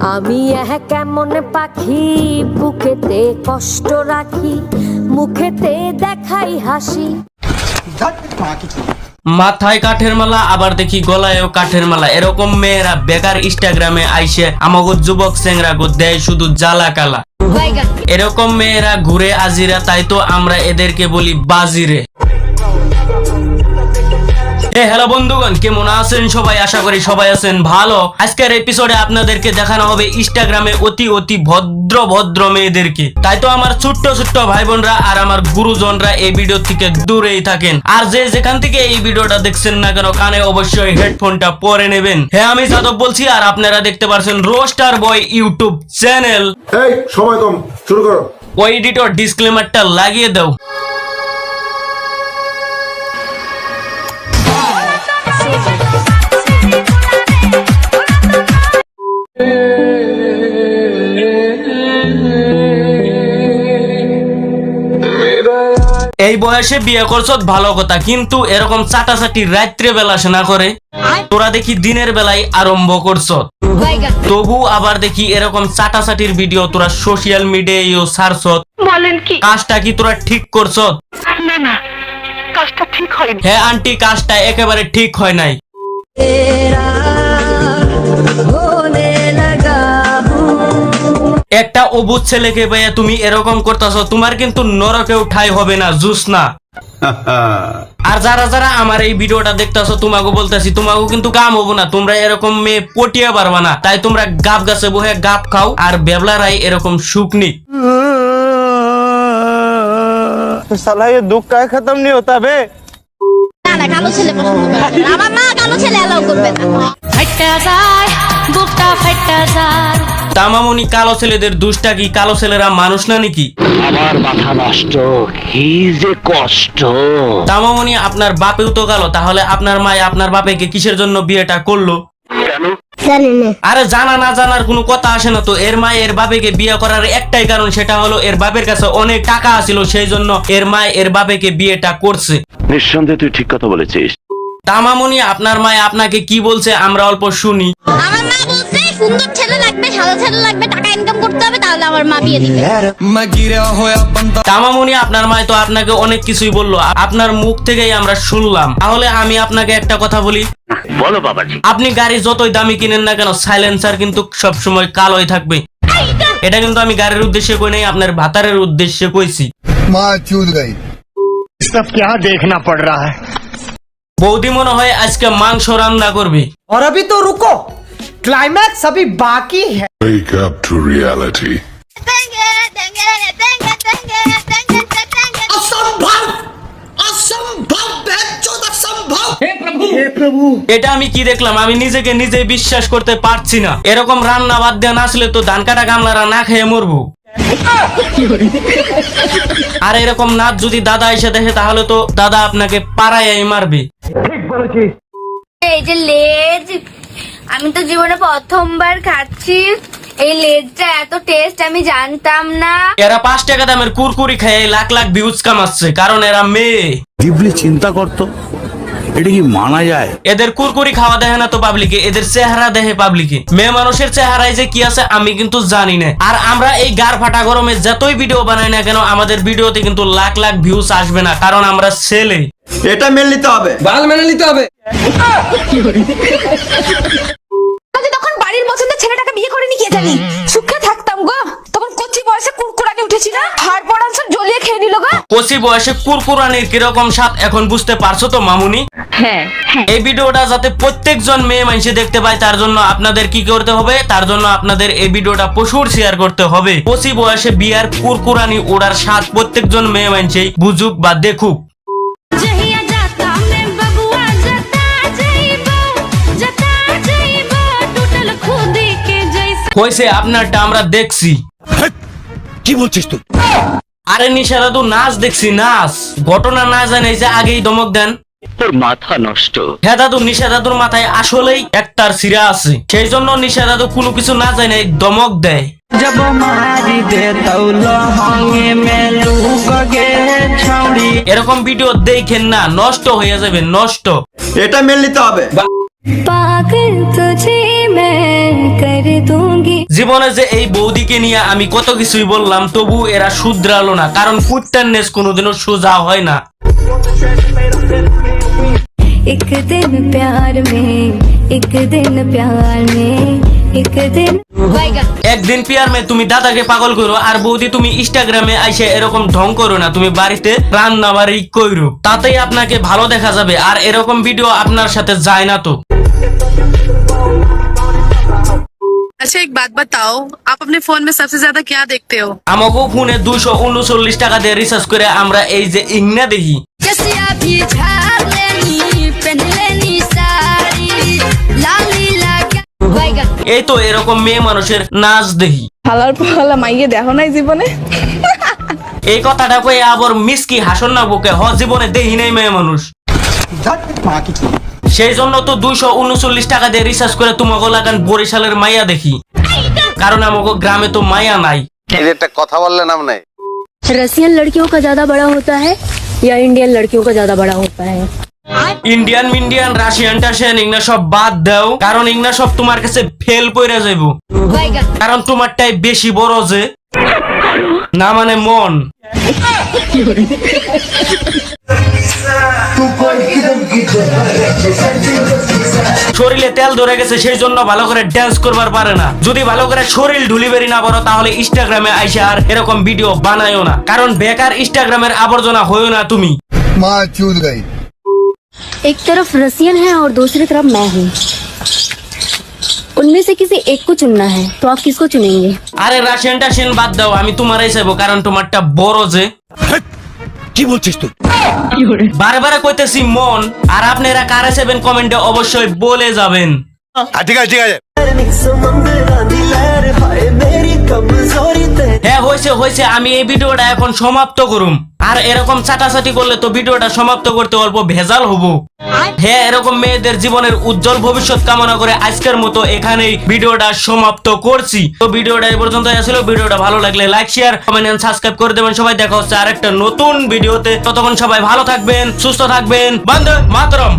আমি এহ কেমন পাখি বুকেতে কষ্ট রাখি মুখেতে দেখাই হাসি। মাথায় কাঠের মালা আবার দেখি গলায়ও কাঠের মালা। এরকম মেয়েরা বেকার ইনস্টাগ্রামে আইসে আমাগো যুবক সেংরা গো দেয় শুধু জ্বালা কালা। এরকম মেয়েরা ঘুরে আজিরা তাই তো আমরা এদেরকে বলি বাজিরে। হ্যালো বন্ধুগণ কেমন আছেন সবাই? আশা করি সবাই আছেন ভালো। আজকের এপিসোডে আপনাদেরকে দেখানো হবে ইনস্টাগ্রামে অতি অতি ভদ্র ভদ্র মেয়েদেরকে। তাই তো আমার ছোট্ট ছোট্ট ভাই বোনরা আর আমার গুরুজনরা এই ভিডিও থেকে দূরেই থাকেন। আর যে যেখান থেকে এই ভিডিওটা দেখছেন না কেন কানে অবশ্যই হেডফোনটা পরে নেবেন। হ্যাঁ আমি যাদব বলছি আর আপনারা দেখতে পারছেন রোস্টার বয় ইউটিউব চ্যানেল এই সময় কম শুরু করো। ওই এডিটর ডিসক্লেমারটা লাগিয়ে দাও। বয়সে বিয়ে করছ ভালো কথা কিন্তু এরকম চাটাচাটি রাত্রে বেলা না করে। তোরা দেখি দিনের বেলায় আরম্ভ করছ তবু আবার দেখি এরকম চাটাচাটির ভিডিও তোরা সোশ্যাল মিডিয়ায়ও ছাড়ছ বলেন কি? কাজটা কি তোরা ঠিক করছ না না কাজটা ঠিক হয়নি হ্যাঁ আন্টি কাজটা একেবারে ঠিক হয় নাই। একটা অবুধ ছেলেকে পেয়ে তুমি এরকম করতেছ তোমার কিন্তু নরকেও ঠাই হবে না জুস না আর যারা যারা আমার এই ভিডিওটা দেখতেছো তোমাকে বলতেছি তোমাকে কিন্তু কাম হবো না তোমরা এরকম মেয়ে পটিয়ে পারবা না তাই তোমরা গাপ গাছে বহে গাপ খাও আর বেবলারাই এরকম সুকনি साला ये दुख का खत्म नहीं होता बे না না কালো ছেলে পছন্দ করে না। আমার মা কালো ছেলে অ্যালাউ করবে না তামামনি কালো ছেলেদের দুষ্টা কি কালো ছেলেরা মানুষ না নাকি? আমার মাথা নষ্ট কি যে কষ্ট। তামামনি আপনার বাপেও তো কালো তাহলে আপনার মায় আপনার বাপেকে কিসের জন্য বিয়েটা করল? আরে জানা না জানার কোনো কথা আসে না তো এর মা এর বাপেকে বিয়ে করার একটাই কারণ সেটা হলো এর বাপের কাছে অনেক টাকা আছিল সেই জন্য এর মা এর বাপেকে বিয়েটা করছে। নিঃসন্দেহে তুই ঠিক কথা বলেছিস। তামামনি আপনার মায় আপনাকে কি বলছে আমরা অল্প শুনি। আমার সুন্দর ছেলে লাগবে সাদা ছেলে লাগবে টাকা ইনকাম করতে হবে তাহলে আমার মা বিয়ে দিবে তামামনি আপনার মায় তো আপনাকে অনেক কিছুই বললো আপনার মুখ থেকেই আমরা শুনলাম তাহলে আমি আপনাকে একটা কথা বলি বলো বাবাজি আপনি গাড়ি যতই দামি কিনেন না কেন সাইলেন্সার কিন্তু সব সময় কালোই থাকবে এটা কিন্তু আমি গাড়ির উদ্দেশ্যে কই নাই আপনার ভাতারের উদ্দেশ্যে কইছি মা চুদ গাই সব क्या देखना पड़ रहा है বৌদি মনে হয় আজকে মাংস রান্না করবে और अभी तो रुको क्लाइमैक्स अभी बाकी है Wake up to reality. তেঙ্গে, তেঙ্গে, তেঙ্গে, তেঙ্গে, তেঙ্গে, তেঙ্গে। এটা আমি কি দেখলাম আমি নিজেকে নিজে বিশ্বাস করতে পারছি না এরকম রান্না বাদ দিয়ে না আসলে তো ধান কাটা গামলারা না খেয়ে মরবো আর এরকম নাচ যদি দাদা এসে দেখে তাহলে তো দাদা আপনাকে পাড়ায় মারবে এই যে লেজ আমি তো জীবনে প্রথমবার খাচ্ছি। এই লেজটা এত টেস্ট আমি জানতাম না। এরা পাঁচ টাকা দামের কুরকুরি খেয়ে লাখ লাখ ভিউজ কামাচ্ছে কারণ এরা মেয়ে। ডিপলি চিন্তা করত। এটা কি মানা যায়? এদের কুরকুরি খাওয়া দেখে না তো পাবলিকে এদের চেহারা দেখে পাবলিকে মেয়ে মানুষের চেহারায় যে কি আছে আমি কিন্তু জানি না। আর আমরা এই গার ফাটা গরমে যতই ভিডিও বানাই না কেন আমাদের ভিডিওতে কিন্তু লাখ লাখ ভিউজ আসবে না কারণ আমরা ছেলে। এটা মেনে নিতে হবে। বাল মেনে নিতে হবে। তখন বাড়ির পছন্দের ছেলেটাকে বিয়ে করে নিয়ে জানি? সুখে থাকতাম গো। তখন কচি বয়সে কুরকুরানি উঠেছি না হাড় পড়ান জ্বলিয়ে খেয়ে নিল গো। কচি বয়সে কুরকুরানির কীরকম স্বাদ এখন বুঝতে পারছ তো মামুনি? হ্যাঁ এই ভিডিওটা যাতে প্রত্যেকজন মেয়ে মানুষে দেখতে পায় তার জন্য আপনাদের কি করতে হবে? তার জন্য আপনাদের এই ভিডিওটা প্রচুর শেয়ার করতে হবে। কচি বয়সে বিয়ার কুরকুরানি ওড়ার স্বাদ প্রত্যেকজন মেয়ে মানুষেই বুঝুক বা দেখুক। হয়েছে আপনারটা আমরা দেখছি কি বলছিস তুই আরে নিশা দাদু নাচ দেখছি নাচ ঘটনা না জানে যে আগেই ধমক দেন তোর মাথা নষ্ট হ্যাঁ দাদু নিশা দাদুর মাথায় আসলেই একটার সিরা আছে সেই জন্য নিশা দাদু কোনো কিছু না জানে ধমক দেয় जब मारी दे तौलो होंगे में लूक गे छौड़ी এরকম ভিডিও দেখেন না নষ্ট হয়ে যাবে নষ্ট এটা মেনে নিতে হবে पागल तुझे मैं कर दूंगी জীবনে যে এই বৌদিকে নিয়ে আমি কত কিছুই বললাম তবু এরা শুধরালো না কারণ কুত্তার নেস কোনোদিনও সোজা হয় না एक दिन प्यार में एक दिन प्यार में एक दिन একদিন পিয়ার মে তুমি দাদাকে পাগল করো আর বৌদি তুমি ইনস্টাগ্রামে আইসে এরকম ঢং করো না তুমি বাড়িতে রান্না বাড়ি কইরো তাতেই আপনাকে ভালো দেখা যাবে আর এরকম ভিডিও আপনার সাথে যায় না তো एक बात बताओ आप अपने फोन में सबसे ज्यादा क्या देखते हो আমাকেও ফোনে দুইশো উনচল্লিশ টাকা দিয়ে রিচার্জ করে আমরা এই যে ইংনা দেখি कसिया भी झाड़ लेनी पहन लेनी साड़ी लाली लागा এই তো এরকম মেয়ে মানুষের নাচ দেখি হালার পালা মাইয়ে দেখো নাই জীবনে এই কথাটা কয়ে আবার মিসকি হাসন না বুকে হ জীবনে দেহি নাই মেয়ে মানুষ সেই জন্য তো দুইশো উনচল্লিশ টাকা দিয়ে রিচার্জ করে তোমাকে লাগান বরিশালের মাইয়া দেখি কারণ আমাকে গ্রামে তো মাইয়া নাই একটা কথা বললেন আপনি रसियन लड़कियों का ज्यादा बड़ा होता है या इंडियन लड़कियों का ज्यादा बड़ा होता है ইন্ডিয়ান মিন্ডিয়ান রাশিয়ান টাশিয়ান ইংনা সব বাদ দাও কারণ ইংনা সব তোমার কাছে ফেল পইরা যাইব কারণ তোমারটাই বেশি বড় যে না মানে মন। শরীরে তেল ধরে গেছে সেই জন্য ভালো করে ড্যান্স করবার পারে না। যদি ভালো করে শরীর ঢুলিবেরি না পারো তাহলে ইনস্টাগ্রামে আইসে আর এরকম ভিডিও বানায়ও না। কারণ বেকার ইনস্টাগ্রামের আবর্জনা হয়েও না তুমি। মা চুদ গাই। এক তরফ রাশিয়ান হ্যাঁ আর দূসরি তরফ মা हूं उनमें से किसी एक को चुनना है तो आप किसको चुनेंगे আরে রাশিয়ান টাশিয়ান বাদ দাও আমি তোমারই চাইবো কারণ তোমারটা বড় যে কি বলছিস তুই বারে বারে কইতেছি মন আর আপনারা কারে সেভেন কমেন্টে অবশ্যই বলে যাবেন ঠিক আছে ঠিক আছে হ্যাঁ হয়েছে হয়েছে। আমি এই ভিডিওটা এখন সমাপ্ত করুম। আর এরকম চাটাচাটি করলে তো ভিডিওটা সমাপ্ত করতে অল্প ভেজাল হব। হ্যাঁ এরকম মেয়েদের জীবনের উজ্জ্বল ভবিষ্যৎ কামনা করে আজকের মতো এখানেই ভিডিওটা সমাপ্ত করছি। তো ভিডিওটা এই পর্যন্ত আসলে। ভিডিওটা ভালো লাগলে like share comment and subscribe করে দেবেন সবাই। দেখা হচ্ছে আরেকটা নতুন ভিডিওতে। ততক্ষণ সবাই ভালো থাকবেন, সুস্থ থাকবেন। বন্ধু মাতরম।